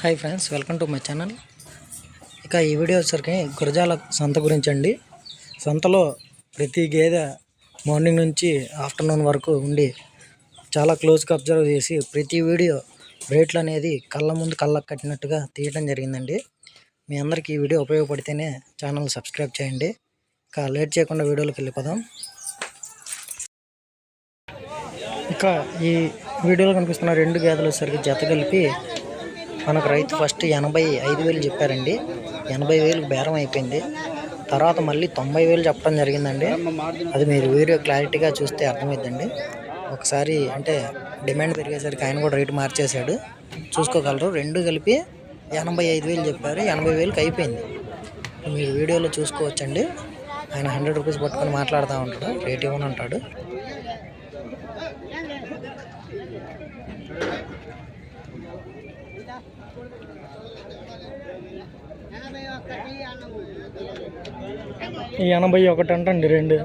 Hi friends welcome to my channel. ఇక ఈ video వచ్చరికి గురజాల సంత గురించి అండి సంతలో ప్రతి గేదె మార్నింగ్ నుంచి ఆఫ్టర్నూన్ వరకు ఉండి చాలా క్లోజ్గా అబ్జర్వ్ చేసి ప్రతి వీడియో రేట్లు అనేది కళ్ళ ముందు కళ్ళకు కట్టినట్టుగా తీయడం జరిగిందండి. మీ అందరికీ ఈ వీడియో ఉపయోగపడితేనే ఛానల్ సబ్స్క్రైబ్ చేయండి. ఇక లేట్ చేయకుండా వీడియోలోకి వెళ్ళిపోదాం. ఇక ఈ వీడియోలో కనిపిస్తున్న రెండు గేదెలు వచ్చేసరికి జత కలిపి మనకు రైతు ఫస్ట్ ఎనభై ఐదు వేలు చెప్పారండి. ఎనభై వేలు బేరం అయిపోయింది. తర్వాత మళ్ళీ తొంభై వేలు చెప్పడం జరిగిందండి. అది మీరు వీడియో క్లారిటీగా చూస్తే అర్థమైద్దండి. ఒకసారి అంటే డిమాండ్ పెరిగేసరికి ఆయన కూడా రేటు మార్చేశాడు. చూసుకోగలరు. రెండు కలిపి ఎనభై ఐదు వేలు చెప్పారు. ఎనభై వేలకు అయిపోయింది. మీరు వీడియోలో చూసుకోవచ్చండి. ఆయన హండ్రెడ్ రూపీస్ పట్టుకొని మాట్లాడుతూ ఉంటాడు. రేట్ ఇవ్వను ఎనభై ఒకటి అంటండి రెండు.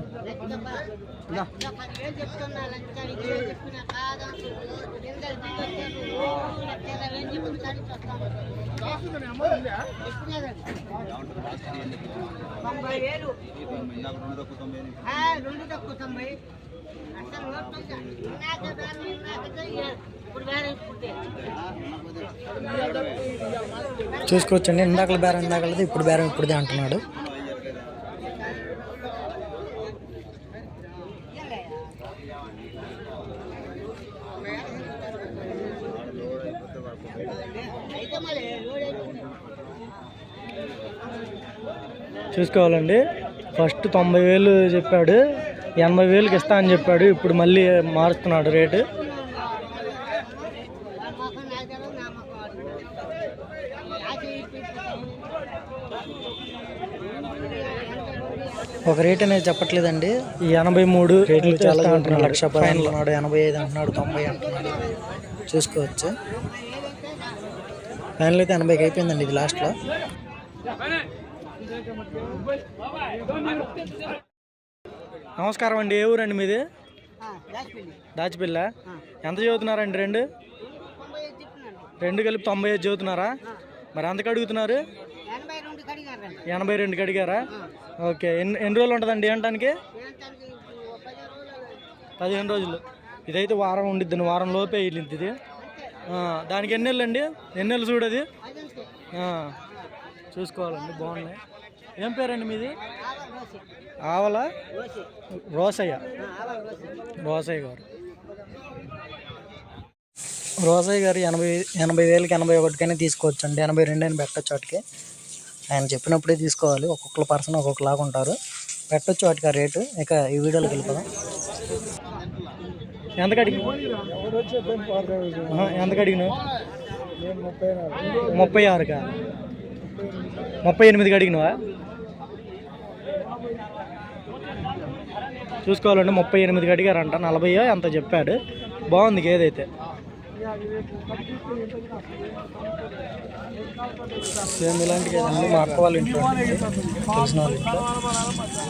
చూసుకోవచ్చండి. ఇందాకల బేరం ఇందాకలది ఇప్పుడు బేరం ఇప్పుడుదే అంటున్నాడు అయితే మళ్ళీ లోడ్ అయిపోయింది. చూసుకోవాలండి. ఫస్ట్ తొంభై వేలు చెప్పాడు. ఎనభై వేలకు ఇస్తా అని చెప్పాడు. ఇప్పుడు మళ్ళీ మారుస్తున్నాడు రేటు. ఒక రేట్ అనేది చెప్పట్లేదండి. ఈ ఎనభై మూడు రేట్లు చాలా అంటున్నాడు. లక్ష పది అంటున్నాడు ఎనభై ఐదు అంటున్నాడు తొంభై అంటున్నాడు. చూసుకోవచ్చు. ఫైనల్ అయితే ఎనభైకి అయిపోయిందండి ఇది లాస్ట్లో నమస్కారం అండి ఏ ఊరండి మీది. దాచిపిల్ల. ఎంత చదువుతున్నారండి రెండు. రెండు కలిపి తొంభై ఐదు చదువుతున్నారా? మరి ఎంతకు అడుగుతున్నారు ఎనభై రెండుకి అడిగారా. ఓకే ఎన్ని ఎన్ని రోజులు ఉంటుందండి ఏంటానికి పదిహేను రోజులు. ఇదైతే వారం ఉండిద్ది వారం లోపే వెళ్ళింది ఇది. దానికి ఎన్ని నెలలు అండి ఎన్ని నెలలు. చూడది చూసుకోవాలండి బాగున్నాయి. ఏం పేరండి మీది? ఆవాల రోసి. ఆవల రోసి. రోసయ్య. రోసయ్య గారు. రోసయ్య గారు ఎనభై ఎనభై వేలకి ఎనభై ఒకటికైనా తీసుకోవచ్చు అండి ఎనభై రెండు అయినా పెట్టచ్చు వాటికి. ఆయన చెప్పినప్పుడే తీసుకోవాలి. ఒక్కొక్కరు పర్సన్ ఒక్కొక్కలాగా ఉంటారు. పెట్టొచ్చు వాటికి ఆ రేటు. ఇక ఈ వీడియోలోకి వెళ్ళిపోదాం. ఎంతకు అడిగిన ఎంతకు అడిగిన ముప్పై ఆరుగా ముప్పై ఎనిమిదికి అడిగినవా చూసుకోవాలండి ముప్పై ఎనిమిదికి అడిగారంట నలభై ఎంత చెప్పాడు. బాగుంది గేదైతే సేమ్ ఇలాంటి మా అక్క వాళ్ళ ఇంట్లో. తెలిసిన వాళ్ళ ఇంట్లో.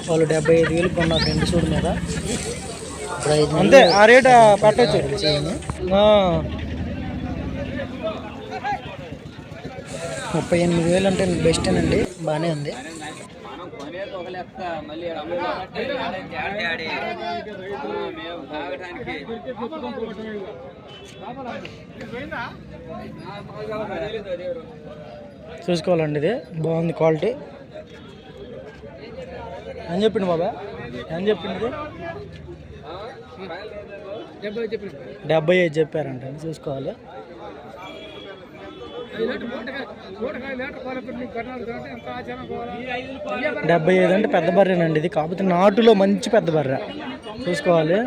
వాళ్ళు డెబ్బై ఐదు వేలు కొన్నారు రెండు సూడు మీద. అంతే ఆ రేట్ పెట్టచ్చు. ముప్పై ఎనిమిది వేలు అంటే బెస్టేనండి బాగానే ఉంది. చూసుకోవాలండి ఇది. బాగుంది క్వాలిటీ. ఏం చెప్పిండు బాబా? ఏం చెప్పింది డెబ్బై ఐదు చెప్పారంట. చూసుకోవాలి. డెబ్బై ఐదు అంటే పెద్ద బర్రెనండి ఇది. కాకపోతే నాటులో మంచి పెద్ద బర్రె. చూసుకోవాలి.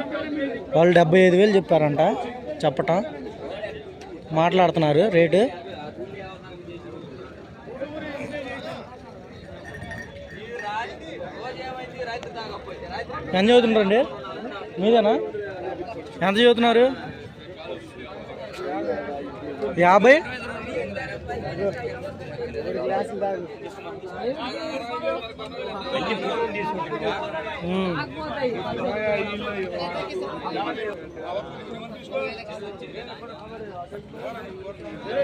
వాళ్ళు డెబ్బై ఐదు వేలు చెప్పారంట చెప్పటం. మాట్లాడుతున్నారు రేటు. ఎంత చదువుతున్నారండి? మీదేనా? ఎంత చదువుతున్నారు? యాభై?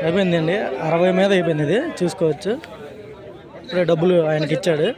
అయిపోయిందండి. అరవై మీద అయిపోయింది ఇది. చూసుకోవచ్చు. ఇప్పుడే డబ్బులు ఆయనకి ఇచ్చాడు.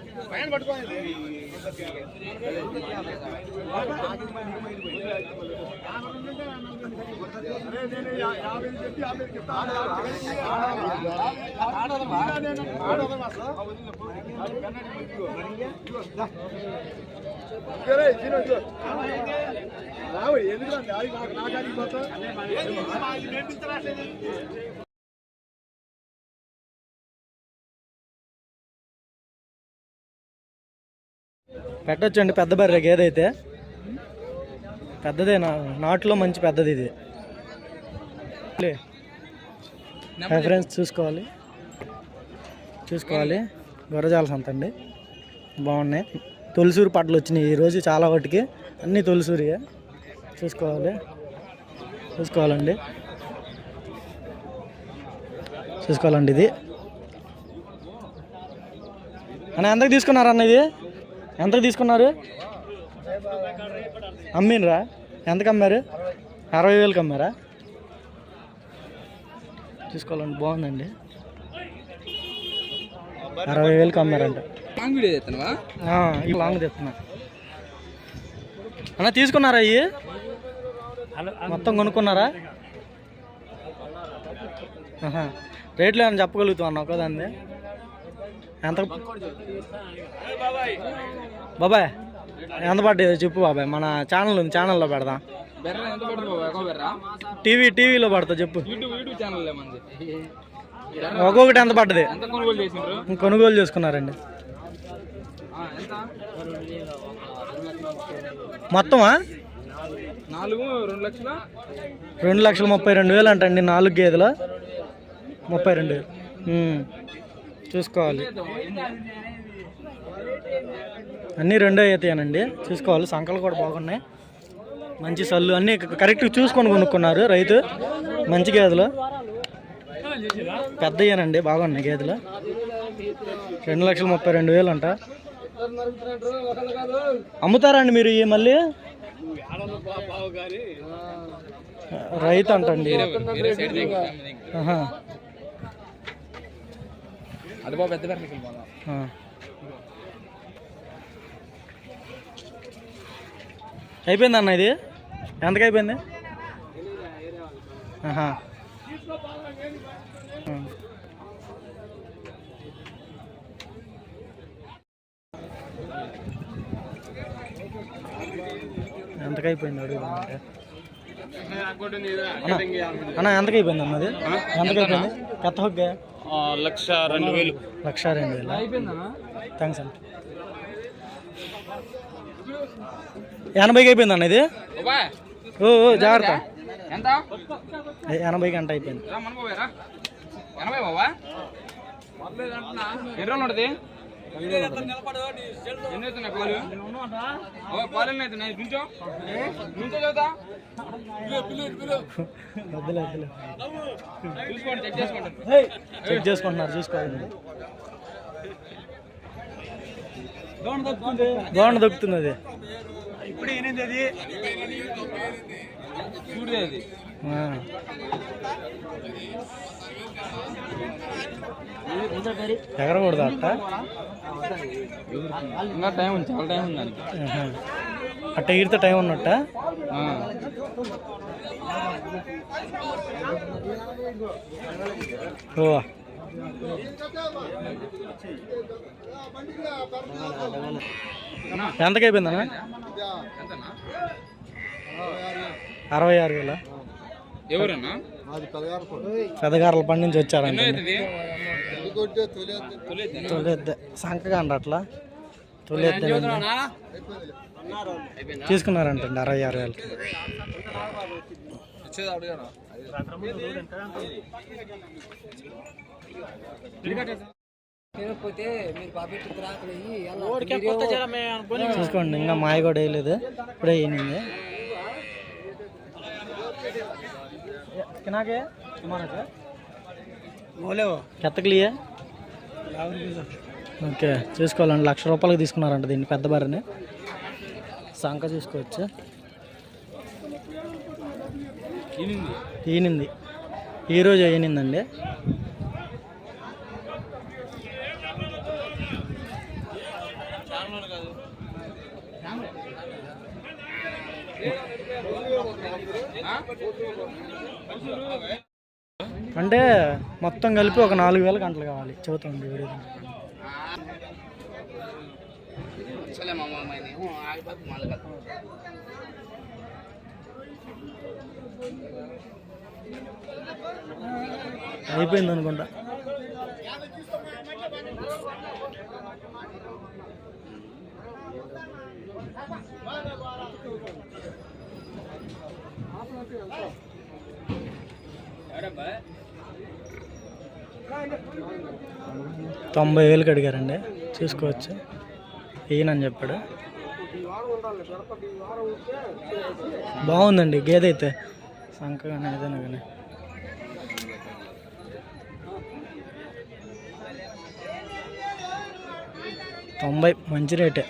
పెట్టొచ్చండి పెద్ద బర్రె గేదైతే. పెద్దదే నా నాటులో మంచి పెద్దది ఇది. రెఫరెన్స్ ఫ్రెండ్స్ చూసుకోవాలి. చూసుకోవాలి. గొర్రజాల సంత అండి. బాగున్నాయి. తొలిసూరు పట్లు వచ్చినాయి ఈరోజు చాలా వాటికి. అన్నీ తొలిసూరియే. చూసుకోవాలి. చూసుకోవాలండి. చూసుకోవాలండి ఇది. అన్న ఎంతకు తీసుకున్నారు అన్న ఇది? ఎంతకు తీసుకున్నారు? అమ్మినరా ఎంతకు అమ్మారు? అరవై వేలకు అమ్మారా? చూసుకోవాలండి బాగుందండి. అరవై వేలకు అమ్మారంట లాంగ్ వీడియో ఈ లాంగ్ తెస్తున్నా. అన్న తీసుకున్నారా అయ్యి మొత్తం కొనుక్కున్నారా. రేట్లు ఏమైనా చెప్పగలుగుతాం అన్న ఒకదాన్ని ఎంత? బాబాయ్ ఎంత పడ్డది చెప్పు బాబాయ్. మన ఛానల్ ఉంది ఛానల్లో పెడదాం. బెర్ర ఎంత పడుతుంది బాబా? ఒక బెర్ర? టీవీ టీవీలో పడతా చెప్పు. యూట్యూబ్ యూట్యూబ్ ఛానల్ మంది ఒక్కొక్కటి ఎంత పడ్డది? కొనుగోలు చేసుకున్నారండి. మొత్తమా? నాలుగు రెండు లక్షల? రెండు లక్షల ముప్పై రెండు వేలు అంటండి నాలుగు గేదెలు? ముప్పై రెండు వేలు. చూసుకోవాలి. అన్నీ రెండో అవుతాయనండి చూసుకోవాలి. సంకలు కూడా బాగున్నాయి. మంచి సల్లు అన్నీ కరెక్ట్గా చూసుకొని కొనుక్కున్నారు రైతు. మంచి గేదెలు. పెద్దయ్యానండి బాగున్నాయి గేదెలు. రెండు లక్షల ముప్పై రెండు వేలు అంట అమ్ముతారా అండి మీరు ఇవి మళ్ళీ? రైతు అంటండి. అది బాబు పెద్ద బెర్రకి పోదాం ఆ. అయిపోయింది అన్న ఇది? ఎంతకు అయిపోయింది. ఎంతకు అయిపోయింది అడుగుదామంటే అన్న ఎంతకు అయిపోయింది అన్నది ఎంతకు అయిపోయింది కొత్త హొగ్గా లక్ష రెండు వేలు. లక్ష రెండు వేల? అయిపోయిందా? థ్యాంక్స్ అండి ఎనభైకి అయిపోయింది అన్న ఇది? ఓ జాగ్రత్త. ఎనభైకి గంట అయిపోయింది. రా మన బాబాయ్ రా. ఎనభై బాబా? ఎన్ని రోజులు ఉంటుంది? ఎన్ని అవుతున్నాయి పాలు? ఓ, పాలు ఎన్ని అవుతున్నాయి. నుంచో. నుంచో చదువుతా. వద్దులే వద్దులే. చూసుకోండి చెక్ చేసుకోండి. చెక్ చేసుకుంటున్నారు చూసుకోవాలి. బాగుంది దొక్కుతుంది అది. చూడదే అది ఆ. ఎగరకూడదు అట్ట ఇంకా టైం ఉంది చాలా టైం ఉంది దానికి. అట్ట ఎగిరితే టైం ఉన్నట్ట ఆ. ఓ ఎంతకి అయిపోయింది అన్న ఎంతన్నా అరవై ఆరు వేల? ఎవరన్నా? పండి నుంచి తొలిద్దే సంకగా అండి? అట్లా తొలిద్దే తీసుకున్నారంటండి అరవై ఆరు వచ్చేది చూసుకోండి ఇంకా మాయ కూడా వేయలేదు. ఇప్పుడే వేయనింది. కినాకే కెత్తకలియే ఓకే చూసుకోవాలండి. లక్ష రూపాయలకి తీసుకున్నారంట దీన్ని పెద్ద బర్రెని. సంక చూసుకోవచ్చు. ఈనింది. ఈరోజు ఈనిందండి. అంటే మొత్తం కలిపి ఒక నాలుగు వేల గంటలు కావాలి. వీడియో కదా అయిపోయింది అనుకుంటా. తొంభై వేలకు అడిగారండి చూసుకోవచ్చు. ఈయనని చెప్పాడు. బాగుందండి గేదె అయితే. సంక కానీ ఏదైనా కానీ. తొంభై మంచి రేటే.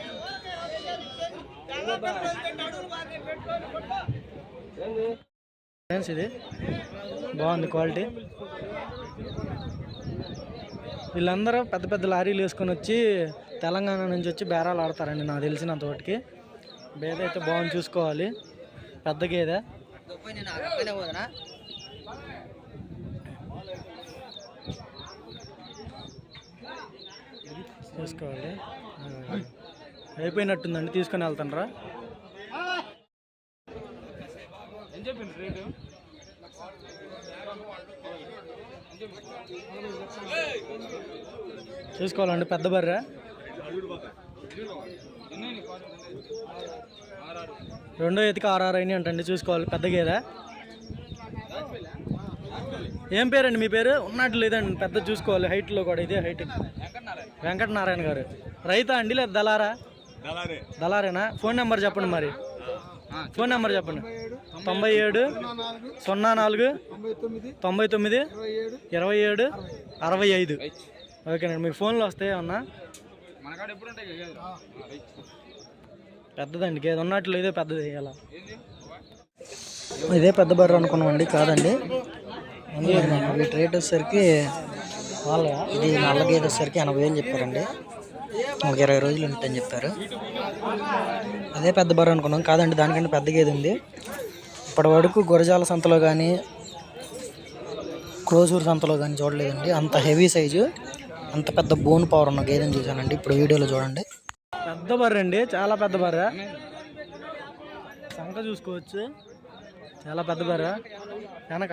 ఫ్రెండ్స్ ఇది. బాగుంది క్వాలిటీ. వీళ్ళందరూ పెద్ద పెద్ద లారీలు వేసుకొని వచ్చి తెలంగాణ నుంచి వచ్చి బేరాలు ఆడతారండి నాకు తెలిసినంత వాటికి బేద అయితే బాగుంది చూసుకోవాలి. పెద్ద గేదె. చూసుకోవాలి. అయిపోయినట్టుందండి తీసుకొని వెళ్తానరా ఏం చెప్పిండ్రు రేటు? చూసుకోవాలండి పెద్ద బర్రె. రెండో ఎతికి ఆర్ఆర్ అయినాయి అంటండి చూసుకోవాలి పెద్ద గేదె. ఏం పేరండి మీ పేరు? ఉన్నట్టు లేదండి పెద్ద చూసుకోవాలి హైట్లో కూడా ఇదే హైట్. వెంకటనారాయణ గారు. రైతా అండి లేదా దళారా. దళారేనా? ఫోన్ నెంబర్ చెప్పండి మరి. ఫోన్ నెంబర్ చెప్పండి. తొంభై ఏడు సున్నా నాలుగు తొంభై తొమ్మిది ఇరవై ఏడు అరవై ఐదు. ఓకేనండి. మీకు ఫోన్లో వస్తాయి ఏమన్నా? పెద్దదండి గేదె ఉన్నట్లు ఇదే పెద్దది ఇలా ఇదే పెద్ద బర్రె అనుకున్నామండి కాదండి. వీటి రేట్ వచ్చేసరికి వాళ్ళ ఇది నల్ల గేదె వచ్చేసరికి ఎనభై వేలు చెప్పారండి. ఒక ఇరవై రోజులు ఉంటాయని చెప్పారు. అదే పెద్ద బర్రె అనుకున్నాం. కాదండి దానికంటే పెద్ద గేది ఉంది. ఇప్పటి వరకు గురజాల సంతలో కానీ క్రోసూరు సంతలో కానీ చూడలేదండి. అంత హెవీ సైజు అంత పెద్ద బోన్ పవర్ ఉన్న గేదెని చూశానండి. ఇప్పుడు వీడియోలో చూడండి. పెద్ద బర్రె అండి. చాలా పెద్ద బర్రె సంక చూసుకోవచ్చు. చాలా పెద్ద బర్రె వెనక.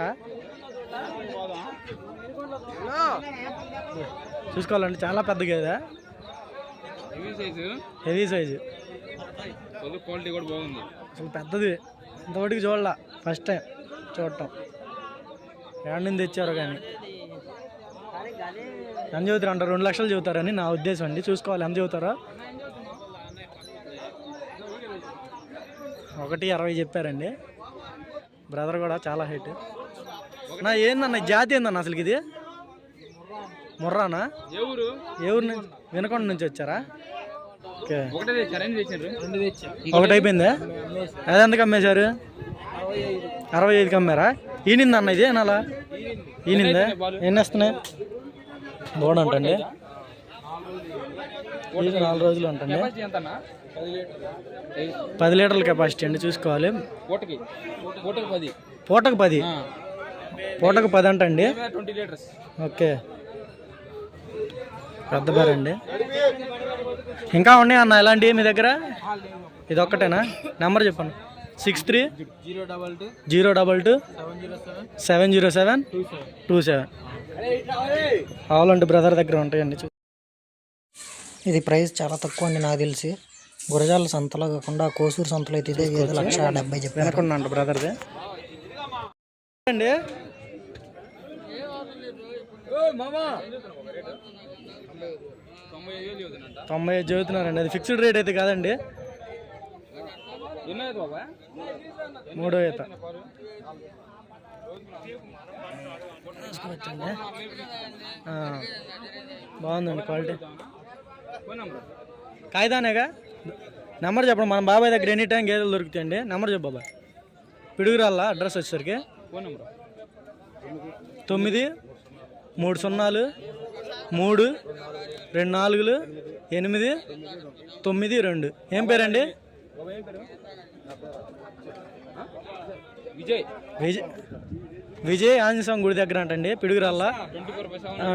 చూసుకోవాలండి. చాలా పెద్ద గేదె. హెవీ సైజు క్వాలిటీ కూడా బాగుంది. అసలు పెద్దది. ఇంతవరకు చూడాల. ఫస్ట్ టైం చూడటం. ఎక్కడి నుంచి తెచ్చారో కానీ. ఎంత చదువుతారు అంటారు రెండు లక్షలు చదువుతారని నా ఉద్దేశం అండి. చూసుకోవాలి. ఎంత చదువుతారో ఒకటి అరవై చెప్పారండి. బ్రదర్ కూడా చాలా హైట్ నా ఏందన్న? జాతి ఏందన్న అసలు ఇది ముర్రానా? ఏ ఊరు? నుంచి? వినకొండ నుంచి వచ్చారా? ఓకే. ఒకటే అయిపోయిందా? అది ఎంతకు అమ్మేశారు? అరవై ఐదుకి అమ్మారా? ఈనింది అన్న ఇది? నాలా ఈనిందా? ఎన్ని వస్తున్నాయి ఇది నాలుగు రోజులు. అన్న పది లీటర్ల కెపాసిటీ అండి చూసుకోవాలి. పూటకి పూటకి పది. పూటకు పది. పూటకు పది అంటండి. ఓకే. పెద్ద బేర్ అండి. ఇంకా ఉన్నాయి అన్న ఎలాంటివి మీ దగ్గర? ఇది ఒక్కటేనా నెంబర్ చెప్పండి. Six three zero double two zero double two seven zero seven two seven. కావాలంటే బ్రదర్ దగ్గర ఉంటాయండి. చూ- ఇది ప్రైస్ చాలా తక్కువ అండి నాకు తెలిసి. గురజాల సంతలో కాకుండా కోసూరు సంతలో అయితే ఇదే ఐదు లక్ష డెబ్బై చెప్పారు. వెనకుండా బ్రదర్ది. అండి? మామా! తొంభై ఐదు చదువుతున్నారండి. అది ఫిక్స్డ్ రేట్ అయితే కాదండి. మూడో ఈత. తీసుకోవచ్చండి బాగుందండి క్వాలిటీ. Phone number? కాయిదానేగా నెంబర్ చెప్పండి. మన బాబాయ్ దగ్గర ఎనీ టైం గేదెలు దొరుకుతాయండి. నెంబర్ చెప్పు బాబాయ్. పిడుగురాళ్ళ అడ్రస్ వచ్చేసరికి ఫోన్ నెంబర్? తొమ్మిది మూడు సున్నాలు మూడు రెండు నాలుగులు ఎనిమిది తొమ్మిది రెండు. ఏం పేరండి? విజయ్. విజయ్. విజయ్ గుడి దగ్గర అంటండి Piduguralla.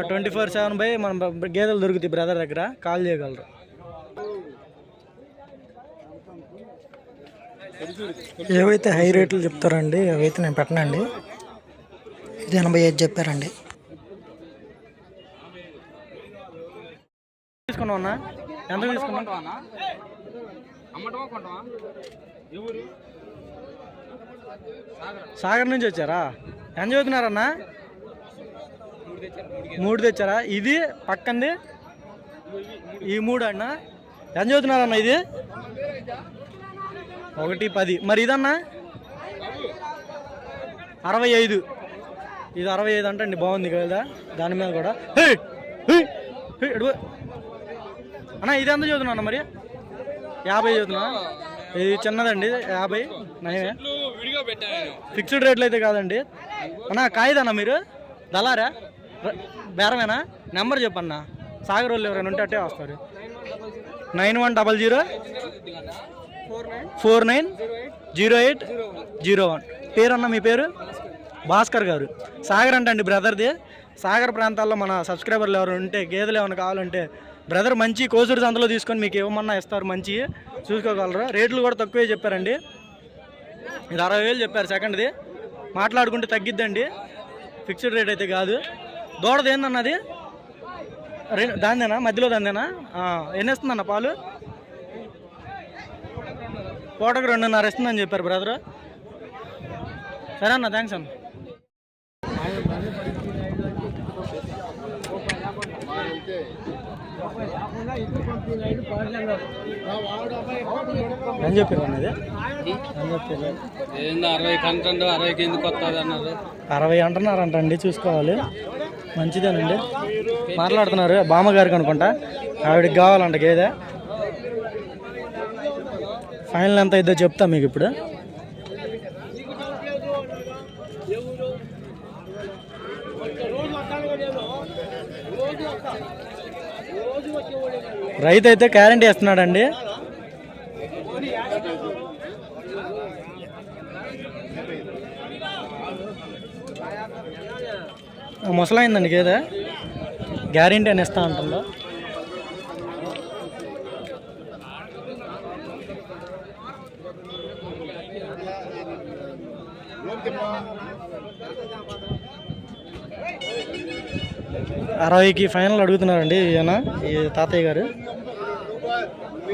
Twenty four by seven by మన గేదెలు దొరుకుతాయి బ్రదర్ దగ్గర కాల్ చేయగలరు. ఏవైతే హై రేట్లు చెప్తారండి అవైతే నేను పెట్టనండి. ఇది ఎనభై ఐదు చెప్పారండి. తీసుకున్నా ఎంత తీసుకున్నా కొంటావా అమ్మటమా కొంటావా? ఎవరు సాగర్ నుంచి వచ్చారా? ఎంత చదువుతున్నారన్నా? మూడు తెచ్చారు? ఇది పక్కంది? ఈ మూడు అన్న? ఎంత చదువుతున్నారన్న ఇది? ఒకటి పది. మరి ఇదన్నా? అరవై ఐదు. ఇది అరవై ఐదు అంటండి బాగుంది కదా దాని మీద కూడా. హే! అన్నా అన్న ఇది ఎంత చదువుతున్నా మరి? యాభై చదువుతున్నా? ఇది చిన్నదండి యాభై. నయమే. ఫిక్స్డ్ రేట్లు అయితే కాదండి. అన్నా కాయదన్నా మీరు? దళారా? బేరమేనా? నెంబర్ చెప్పన్నా. సాగర్ వాళ్ళు ఎవరైనా ఉంటే అట్టే వస్తారు nine one double zero? Four nine? Zero eight? Zero one. పేరన్నా మీ పేరు? భాస్కర్ గారు. సాగర్ అంటే అండి బ్రదర్ది. సాగర్ ప్రాంతాల్లో మన సబ్స్క్రైబర్లు ఎవరు ఉంటే గేదెలు ఏమైనా కావాలంటే బ్రదర్ మంచి కోసూరు సంతలో తీసుకొని మీకు ఇవ్వమన్నా ఇస్తారు మంచి. చూసుకోగలరా? రేట్లు కూడా తక్కువే చెప్పారండి. ఇది అరవై వేలు చెప్పారు సెకండ్ది. మాట్లాడుకుంటే తగ్గిద్దండి. ఫిక్స్డ్ రేట్ అయితే కాదు. దూడది ఏందన్నది రె- దాందేనా మధ్యలో దాందేనా ఎన్ని ఇస్తుందన్న పాలు? పూటకు రెండున్నర ఇస్తుందని చెప్పారు బ్రదర్. సరే అన్న థ్యాంక్స్ అన్న. ఏం చెప్పారు అన్నది ఏందో అరవై కంటెంట్ అరవైకి ఎందుకు వస్తుంది అన్నారు. అరవై అంటున్నారంటండి చూసుకోవాలి. మంచిదేనండి. మాట్లాడుతున్నారు బామ్మగారికి అనుకుంటా. ఆవిడకి కావాలంట గేదె. ఫైనల్ ఎంత అయిద్దో చెప్తా మీకు ఇప్పుడు. రైతు అయితే గ్యారంటీ ఇస్తున్నాడండి ముసలైందండి గేదె. గ్యారెంటీ అని ఇస్తా అంటుందో అరవైకి ఫైనల్ అడుగుతున్నారండి ఈయన ఈ తాతయ్య గారు.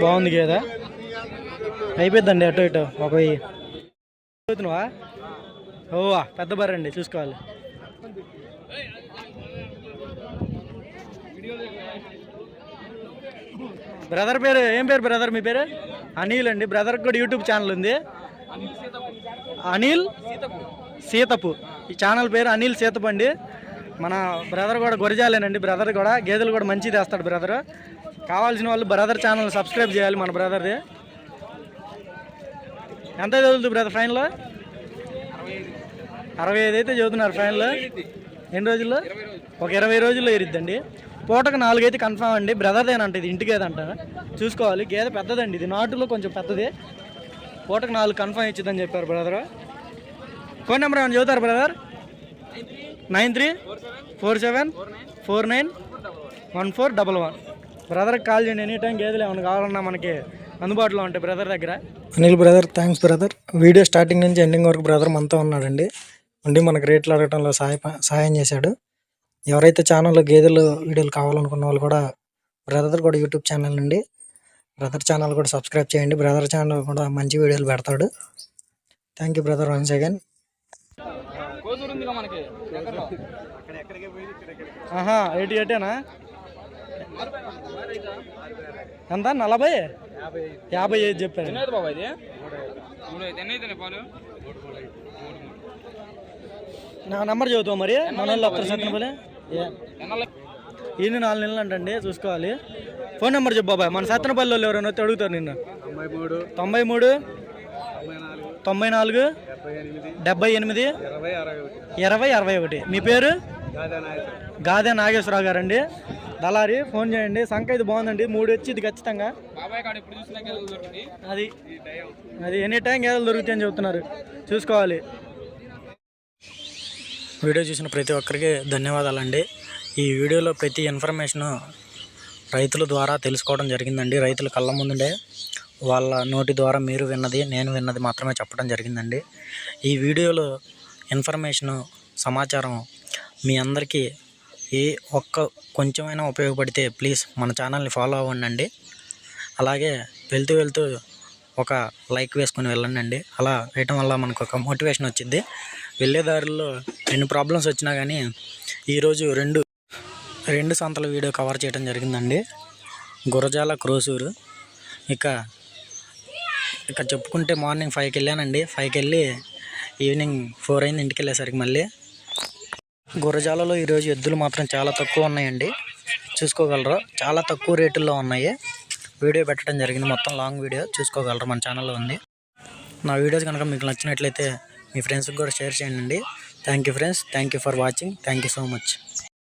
బాగుంది కదా అయిపోద్దండి అటు ఇటు ఒక వెయ్యి. అడుగుతున్నావా ఓవా పెద్ద బర్రండి చూసుకోవాలి. బ్రదర్ పేరు ఏం పేరు బ్రదర్ మీ పేరు? అనిల్ అండి బ్రదర్ కూడా యూట్యూబ్ ఛానల్ ఉంది. అనిల్? సీతపు ఈ ఛానల్ పేరు అనిల్ సీతపు అండి. మన బ్రదర్ కూడా గొరిజాలేనండి. బ్రదర్ కూడా గేదెలు కూడా మంచిది వేస్తాడు బ్రదర్. కావాల్సిన వాళ్ళు బ్రదర్ ఛానల్ సబ్స్క్రైబ్ చేయాలి మన బ్రదర్ది. ఎంత చదువుతుంది బ్రదర్ ఫైనల్? అరవై ఐదు. అయితే చదువుతున్నారు ఫైనల్. ఎన్ని రోజుల్లో ఒక ఇరవై రోజుల్లో ఎరిద్దండి పూటకు నాలుగైతే కన్ఫామ్ అండి. బ్రదర్దేనంట ఇది ఇంటికి ఏదంటారా చూసుకోవాలి. గేదె పెద్దదండి ఇది. నాటులో కొంచెం పెద్దది. పూటకు నాలుగు కన్ఫామ్ ఇచ్చిద్దని చెప్పారు బ్రదర్. ఫోన్ నెంబర్ ఏమైనా చదువుతారు brother? Nine three four seven four nine one four double one. బ్రదర్కి కాల్ చేయండి ఎనీ టైం గేదెలు ఏమైనా కావాలన్నా మనకి అందుబాటులో ఉంటాయి బ్రదర్ దగ్గర. Anil brother thanks brother video starting నుంచి ఎండింగ్ వరకు బ్రదర్ మనతో ఉన్నాడండి. ఉండి మనకు రేట్లు అడగటంలో సహాయ సహాయం చేశాడు. ఎవరైతే ఛానల్లో గేదెలు వీడియోలు కావాలనుకున్న వాళ్ళు కూడా బ్రదర్ కూడా యూట్యూబ్ ఛానల్ నుండి బ్రదర్ ఛానల్ కూడా సబ్స్క్రైబ్ చేయండి. బ్రదర్ ఛానల్ కూడా మంచి వీడియోలు పెడతాడు. Thank you brother once again ఉందిగా మనకి. ఆహా ఎయిటీ ఎయిటేనా ఎంత? నలభై? యాభై ఐదు చెప్పాను బాబా ఇది? మూడు పాలు? నా నెంబర్ చదువుతావు మరి? మన వాళ్ళు వస్తారు సత్యనపల్లి ఈయన నాలుగు నెలలు అంటండి చూసుకోవాలి. ఫోన్ నెంబర్ చెప్పు బాబాయ్. మన సత్తనపల్లి వాళ్ళు ఎవరైనా వస్తే అడుగుతారు నిన్ను. తొంభై మూడు. తొంభై మూడు. తొంభై నాలుగు డెబ్బై ఎనిమిది ఇరవై అరవై ఒకటి. మీ పేరు? గాదే నాగేశ్వరరావు గారండి. దళారి ఫోన్ చేయండి. సంఖ ఇది బాగుందండి. మూడు వచ్చి ఇది ఖచ్చితంగా. అది అది ఎనీ టైం గేదలు దొరుకుతాయని చెబుతున్నారు. చూసుకోవాలి. వీడియో చూసిన ప్రతి ఒక్కరికి ధన్యవాదాలండి. ఈ వీడియోలో ప్రతి ఇన్ఫర్మేషను రైతుల ద్వారా తెలుసుకోవడం జరిగిందండి. రైతుల కళ్ళ ముందుండే. వాళ్ళ నోటి ద్వారా మీరు విన్నది నేను విన్నది మాత్రమే చెప్పడం జరిగిందండి. ఈ వీడియోలో ఇన్ఫర్మేషను సమాచారం మీ అందరికీ ఏ ఒక్క కొంచెమైనా ఉపయోగపడితే ప్లీజ్ మన ఛానల్ని ఫాలో అవ్వండి అలాగే వెళ్తూ వెళ్తూ ఒక లైక్ వేసుకొని వెళ్ళండి అండి అలా వేయటం వల్ల మనకు ఒక మోటివేషన్ వచ్చింది వెళ్ళే దారిలో ఎన్ని ప్రాబ్లమ్స్ వచ్చినా కానీ ఈరోజు రెండు రెండు సంతల వీడియో కవర్ చేయడం జరిగిందండి. గురజాల క్రోసూరు. ఇక ఇక్కడ చెప్పుకుంటే మార్నింగ్ ఫైవ్కి వెళ్ళానండి ఫైవ్కి వెళ్ళి ఈవినింగ్ ఫోర్ అయింది ఇంటికి వెళ్ళేసరికి మళ్ళీ. గురజాలలో ఈరోజు ఎద్దులు మాత్రం చాలా తక్కువ ఉన్నాయండి. చూసుకోగలరు? చాలా తక్కువ రేటుల్లో ఉన్నాయి. వీడియో పెట్టడం జరిగింది. మొత్తం లాంగ్ వీడియో చూసుకోగలరు? మన ఛానల్లో ఉంది. నా వీడియోస్ కనుక మీకు నచ్చినట్లయితే మీ ఫ్రెండ్స్కి కూడా షేర్ చేయండి. Thank you friends. Thank you for watching. Thank you so much.